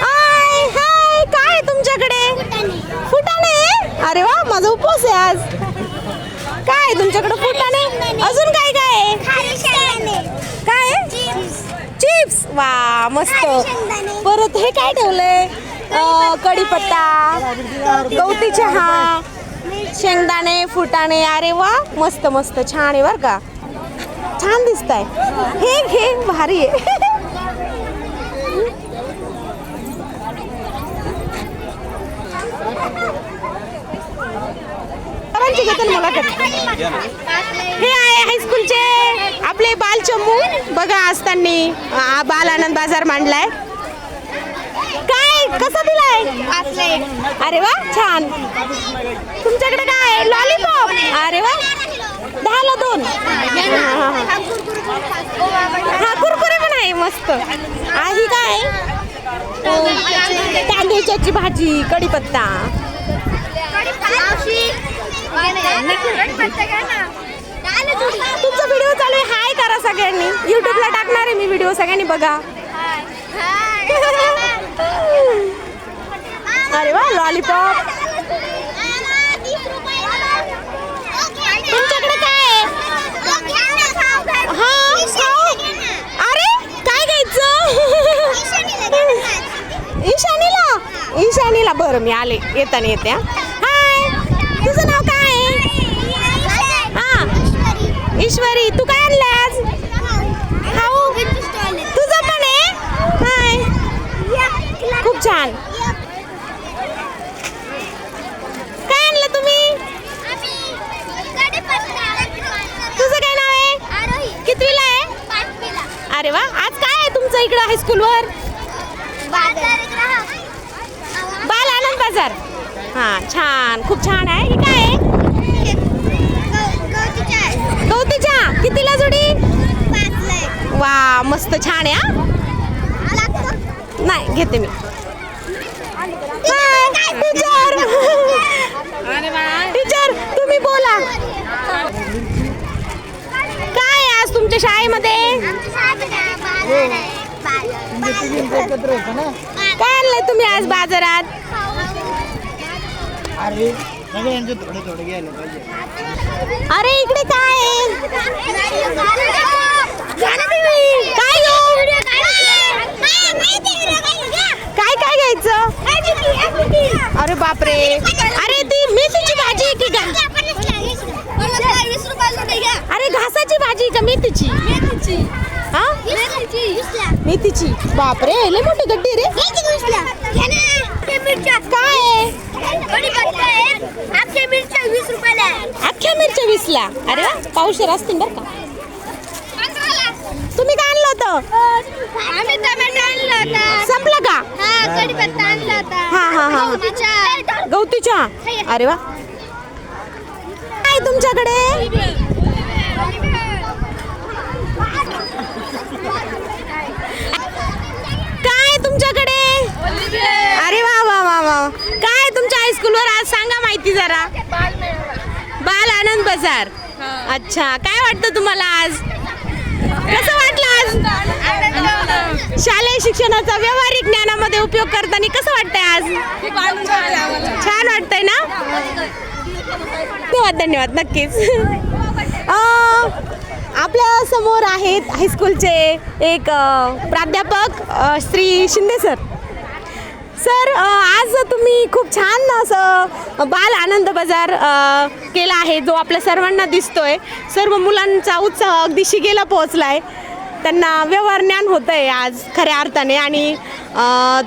हाय हाय काय तुमच्याकडे? फुटाणे? अरे वा माझा उपवास आहे आज. काय तुमच्याकडे फुटाणे? अजून काय काय काय चिप्स. वा मस्त. परत हे काय ठेवलंय? कढीपत्ता गवती चहा शेंगदाणे फुटाणे अरे वा मस्त मस्त छान आहे बर का. छान दिसत आहे हे घे भारी आहे. हे आहे हायस्कूलचे आपले बाल चमू. बघा असताना बाल आनंद बाजार मांडलाय. अरे वा छान. तुमच्याकडे काय लॉलीपॉप? अरे वा. दहाला दोन. हा कुरकुरे पण आहे मस्त. आही काय? तांदूळच्याची भाजी कढीपत्ता. तुमचा व्हिडिओ चालू आहे. हाय करा सगळ्यांनी. युट्यूबला टाकणार आहे मी व्हिडिओ सगळ्यांनी बघा. अरे वा लॉलीपॉप तुमच्याकडे काय हा? अरे काय घ्यायचं? ईशानीला. ईशानीला. बरं मी आले. येताना येते हा. हाय तुझं नाव काय आहे हा ईश्वरी तू काय आणलंय आज खाऊ तुझं पण आहे हाय खूप छान काय आणलं तुम्ही तुझं काय नाव आहे कितवीला आहे अरे वा आज काय आहे तुमचं इकडं हायस्कूलवर बाल आनंद बाजार. हा छान खूप छान आहे. हे काय आहे? गवती चहा कितीला जोडी? वा मस्त छान आहे हा. नाही घेते मी हाय, टीचर टीचर तुम्ही बोला काय आहे आज तुमच्या शाळेमध्ये? काय आणलंय तुम्ही आज बाजारात? अरे अरे इकडे काय? काय काय काय घ्यायचं? अरे बापरे. अरे ती मेथीची भाजी आहे की गा अरे घासाची भाजी का? मेथीची. हा? मेथीची. बापरे लय मोठी गड्डी रे. काय वीस रुपयाला. अख्ख्या मिरच्या वीसला? अरे वा पावशेर असतील बरं का. तुम्ही काय आणलं होतं? आम्ही टमाटर आणला होता. संपलं का? हा कढीपत्ता आणला होता. हा, हा, हा. गहूतीच्या. गवती चहा अरे वा. काय तुमच्याकडे काय तुमच्याकडे अरे वा वा वा वा काय तुमच्या हायस्कूलवर आज माहिती जरा? बाल आनंद बाजार. अच्छा काय वाटतं तुम्हाला आज? कसं वाटलं आज? शालेय शिक्षणाचा व्यावहारिक ज्ञानामध्ये उपयोग करताना कसं वाटतंय आज? छान वाटतंय ना? धन्यवाद धन्यवाद नक्कीच. आपल्यासमोर आहेत हायस्कूलचे एक प्राध्यापक श्री शिंदे सर सर आज तुम्ही खूप छान असं बाल आनंद बाजार केला आहे जो आपल्या सर्वांना दिसतोय. सर्व मुलांचा उत्साह अगदी शिगेला पोहोचला आहे त्यांना व्यवहार ज्ञान होतं आहे आज खऱ्या अर्थाने. आणि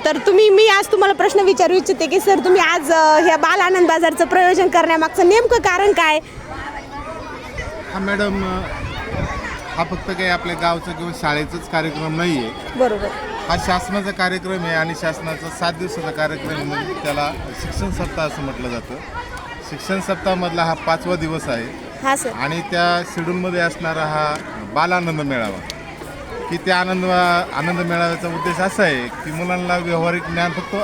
तर तुम्ही मी आज तुम्हाला प्रश्न विचारू इच्छिते की सर तुम्ही आज ह्या बाल आनंद बाजारचं प्रयोजन करण्यामागचं नेमकं कारण काय? हा मॅडम हा फक्त काही आपल्या गावचा किंवा शाळेचाच कार्यक्रम नाही आहे बरोबर. हा शासनाचा कार्यक्रम आहे आणि शासनाचा सात दिवसाचा कार्यक्रम आहे म्हणजे त्याला शिक्षण सप्ताह असं म्हटलं जातं. शिक्षण सप्ताहामधला हा पाचवा दिवस आहे. सर. आणि त्या शेड्यूलमध्ये असणारा हा बालानंद मेळावा. की त्या आनंद आनंद मेळाव्याचा उद्देश असा आहे की मुलांना व्यावहारिक ज्ञान फक्त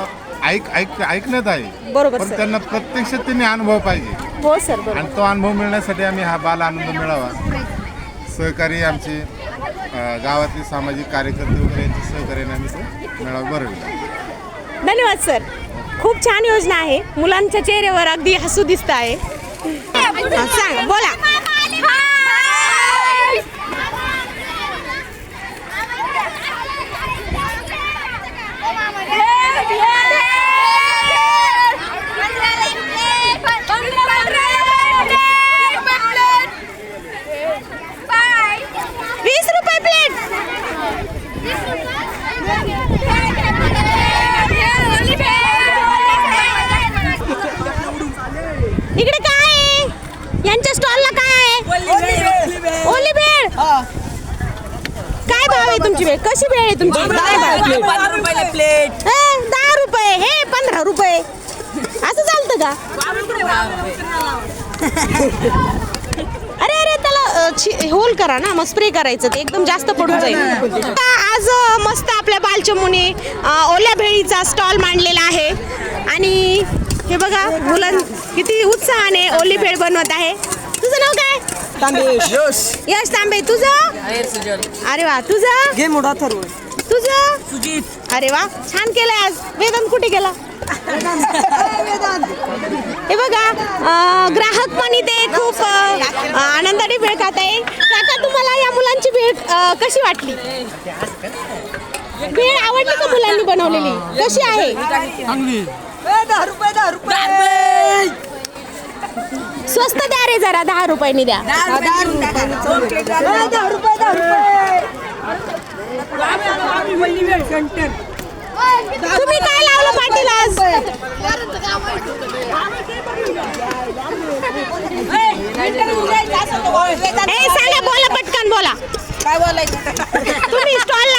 ऐक ऐक ऐकण्यात आहे. बरोबर, पण सर. त्यांना प्रत्यक्षात त्यांनी अनुभव पाहिजे. हो सर बरोबर. आणि तो अनुभव मिळण्यासाठी आम्ही हा बाल आनंद मेळावा सहकारी आमचे गावातले सामाजिक कार्यकर्ते वगैरे यांच्या सहकार्याने आम्ही तो मेळावा भरविला. धन्यवाद सर. खूप छान योजना आहे. मुलांच्या चेहऱ्यावर अगदी हसू दिसत आहे. सांग बोला वीस रुपये प्लेट इकडे काय आहे यांच्या स्टॉलला काय आहे ओली भेळ काय भाव आहे तुमची भेळ कशी भेळ आहे तुमची? काय भाव प्लेट दहा रुपये. हे पंधरा रुपये. असं चालतं का? अरे अरे त्याला होल करा ना. मग स्प्रे करायचं ते. एकदम जास्त पडून जाईल. आता आज मस्त आपल्या बालचमुने ओल्या भेळीचा स्टॉल मांडलेला आहे. आणि हे बघा मुलं किती उत्साहाने ओली भेळ बनवत आहे. तुझं नाव काय? यश. तांबे तुझं? अरे वा तुझं? घे मोठा ठरवू तुझं? सुजित. अरे वा छान केलंय आज. वेदांत कुठे गेला? हे बघा अं, ग्राहक पण इथे खूप अं, आनंदाने भेळ खात आहे काका तुम्हाला या मुलांची भेळ अं, कशी वाटली? भेळ आवडली का मुलांनी बनवलेली? कशी आहे? दहा रुपये. दहा रुपये. स्वस्त द्या रे जरा दहा रुपयांनी द्या. दहा रुपये दहा रुपये. तुम्ही काय लावलं पाटील आज? ए सांगा बोला पटकन बोला. काय बोलायचं? तुम्ही स्टॉल